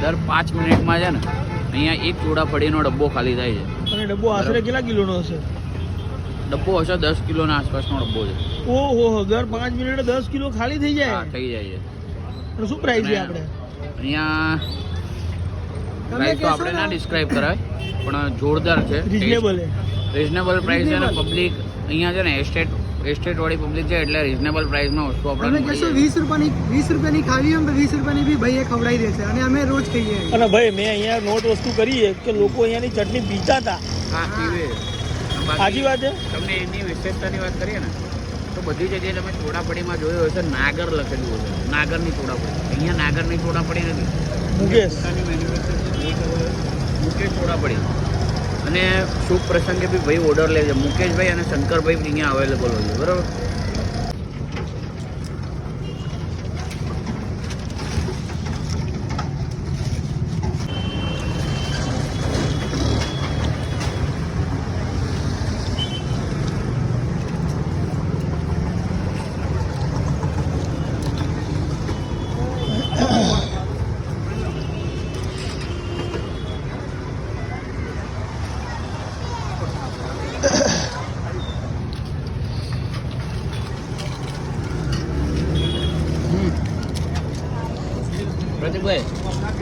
દર પાંચ મિનિટમાં છે ને અહીંયા એક ચોડાફળીનો ડબ્બો ખાલી થાય છે. અને ડબ્બો આશરે કેટલા કિલોનો હશે? ડબ્બો હશે દસ કિલોના આસપાસનો ડબ્બો છે. ઓહો હો, દર પાંચ મિનિટે દસ કિલો ખાલી થઈ હા જાય થઈ જાય છે. શું પ્રાઇસ છે આપણે અહીંયા પ્રાઇસ તો આપણે ના? ડિસ્ક્રાઇબ કરાય પણ જોરદાર છે. રિઝનેબલ રિઝનેબલ પ્રાઇસ છે ને પબ્લિક અહીંયા છે ને એસ્ટેટ એસ્ટેટ વાળી પબ્લિક છે એટલે રિઝનેબલ પ્રાઇસમાં વસ્તુ અમે આપણે વીસ રૂપિયાની વીસ રૂપિયાની ખાવી હોય તો વીસ રૂપિયાની બી ભાઈએ ખવડાવી દેશે અને અમે રોજ ખાઈએ. અને ભાઈ મેં અહીંયા નોટ વસ્તુ કરી છે કે લોકો અહીંયાની ચટણી પીતા હતા. હા પીવે. સાચી વાત છે? તમને એની વિશેષતાની વાત કરીએ ને તો બધી જગ્યાએ તમે ચોડાપડીમાં જોયું હશે નાગર લખેલું હશે. નાગરની ચોડાપડી. અહીંયા નાગરની ચોડાપડી નથી. મુકેશ. મુકેશ ચોડાપડી. અને શુભ પ્રસંગે બી ભાઈ ઓર્ડર લેજો મુકેશભાઈ અને શંકરભાઈ અહીંયા અવેલેબલ હોય છે. બરાબર?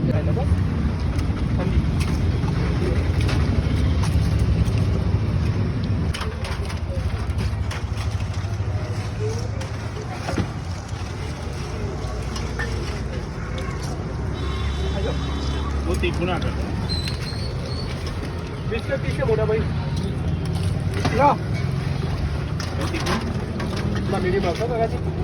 મજા કાઢી રાખશે બહુ તીખું ના કરતો બિસ્કટ તીખ છે મોટા ભાઈ લો બહુ તીખું ના મીડિયમ રાખો કાકાજી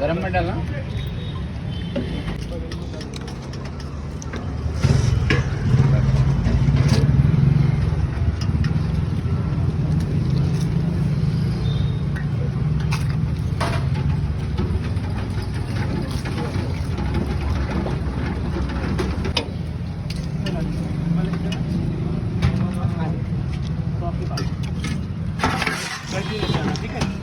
ಗರಂ ಮಂಡಲ ठीक you.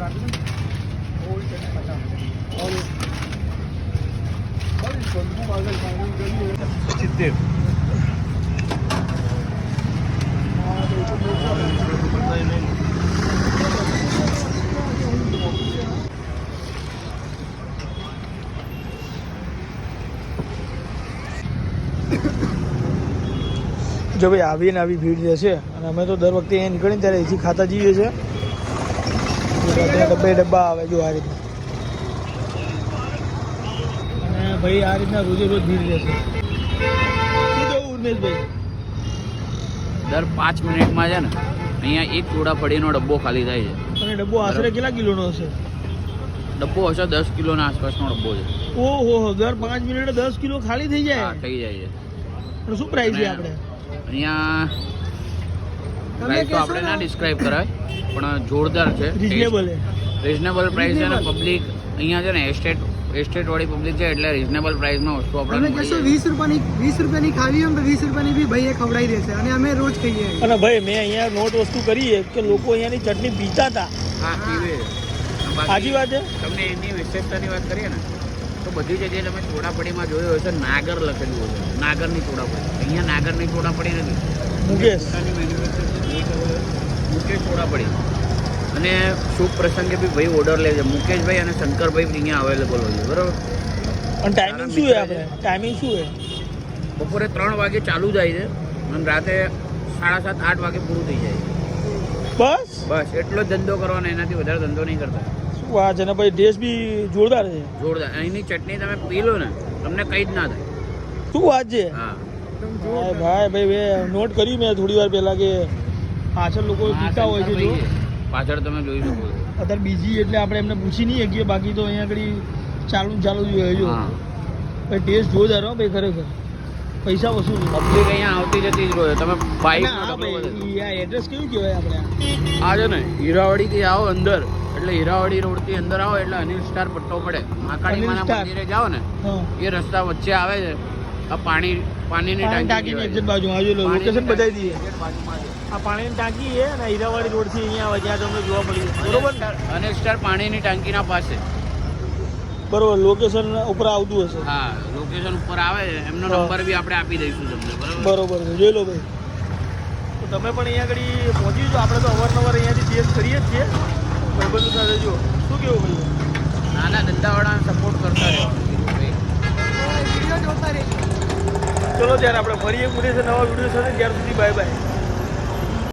આપણે જો ભાઈ આવીને આવી ભીડ રહે છે અને અમે તો દર વખતે અહીંયા નીકળીને ત્યારે એસી ખાતા જઈએ છીએ. ડબ્બે ડબ્બા આવે જો આ રીતના અને ભાઈ આ રીતના રોજે રોજ ભીડ રહેશે શું કેવું ઉર્મેશભાઈ? દર પાંચ મિનિટમાં છે ને અહીંયા એક ચોડાફળીનો ડબ્બો ખાલી થાય છે. અને ડબ્બો આશરે કેટલા કિલોનો હશે? ડબ્બો હશે દસ કિલોના આસપાસનો ડબ્બો છે. ઓહો હો, દર પાંચ મિનિટે દસ કિલો ખાલી થઈ હા જાય થઈ જાય છે. પણ શું પ્રાઇસ છે આપણે? અહીંયા પ્રાઇસ તો આપણે ના ડિસ્ક્રાઇબ કરાય પણ જોરદાર છે. રિઝનેબલ રિઝનેબલ પ્રાઇસ છે ને પબ્લિક અહીંયા છે ને એસ્ટેટ એસ્ટેટ વાળી પબ્લિક છે એટલે રિઝનેબલ પ્રાઇસમાં વસ્તુ આપણે આપણને કહેશો વીસ રૂપિયાની વીસ રૂપિયાની ખાવી હોય તો વીસ રૂપિયાની બી ભાઈએ ખવડાવી દેશે. અને અમે રોજ ખાઈએ. અને ભાઈ મેં અહીંયા નોટ વસ્તુ કરી છે કે લોકો અહીંયાની ચટણી પીતા હતા. હા પીવે. સાચી વાત છે? તમને એની વિશેષતાની વાત કરીએ ને તો બધી જગ્યાએ તમે ચોડાપડીમાં જોયું હશે નાગર લખેલું હશે નાગરની ચોડાપડી. અહીંયા નાગરની ચોડાપડી નથી. મુકેશ. મુકેશ ચોડાપડી અને શુભ પ્રસંગે બી ભાઈ ઓર્ડર લે છે. મુકેશભાઈ અને શંકરભાઈ બી અહીંયા અવેલેબલ હોય છે બરાબર? અને ટાઈમિંગ શું છે આપણે? ટાઈમિંગ શું છે? બપોરે ત્રણ વાગે ચાલુ જાય છે અને રાતે સાડા સાત આઠ વાગે પૂરું થઈ જાય છે. બસ? બસ એટલો જ ધંધો કરવાનો એનાથી વધારે ધંધો નહીં કરતા. શું વાત છે? ને ભાઈ ટેસ્ટ બી જોરદાર છે. જોરદાર. અહીંની ચટણી તમે પી લો ને તમને કંઈ જ ના થાય. શું વાત છે? હા. ભાઈ ભાઈ ભાઈ મેં નોટ કરી મેં થોડી વાર પહેલા કે પાછળ લોકો પીતા હોય છે જો. પાછળ તમે જોઈ શકો અત્યારે બીજી એટલે આપણે એમને પૂછી નહીં શકીએ બાકી તો અહીંયા આગળ ચાલુ ચાલુ જ હોય જો. ભાઈ ટેસ્ટ જોરદાર હો ભાઈ ખરેખર. પૈસા વસૂલ. પબ્લિક અહીંયા આવતી જતી જ રહે તમે બાઈક એડ્રેસ કેવું કહેવાય આપણે? આ છે ને હીરાવાડીથી આવો અંદર. એટલે હીરાવાડી રોડથી અંદર આવો એટલે અનિલ સ્ટાર પટ્ટો પડે. માકાળી માના મંદિરે જાઓ ને એ રસ્તા વચ્ચે આવે છે. આ પાણી પાણીની ટાંકી ટાંકીની એક્ઝેક્ટ બાજુ આવજો લોકેશન બતાવી દઈએ. આ પાણીની ટાંકી છે અને હીરાવાડી રોડથી અહીંયા આવે ત્યાં તમને જોવા મળ્યું બરોબર? અને સ્ટાર પાણીની ટાંકીના પાસે. બરોબર લોકેશન ઉપર આવતું હશે. હા લોકેશન ઉપર આવે એમનો નંબર બી આપણે આપી દઈશું તમને બરાબર? બરોબર જોઈ લો ભાઈ. તો તમે પણ અહીંયા આગળ પહોંચી જજો. આપણે તો અવારનવાર અહીંયાથી ટેસ્ટ કરીએ જ છીએ ભાઈબંધો સાથે જો શું કેવું ભાઈ નાના ધંધાવાળાને સપોર્ટ કરતા રહેવાનું વીડિયો જોતા રહેજો ચલો ત્યારે આપણે ફરી એક વીડિયો નવા વીડિયો સાથે ત્યાર સુધી બાય બાય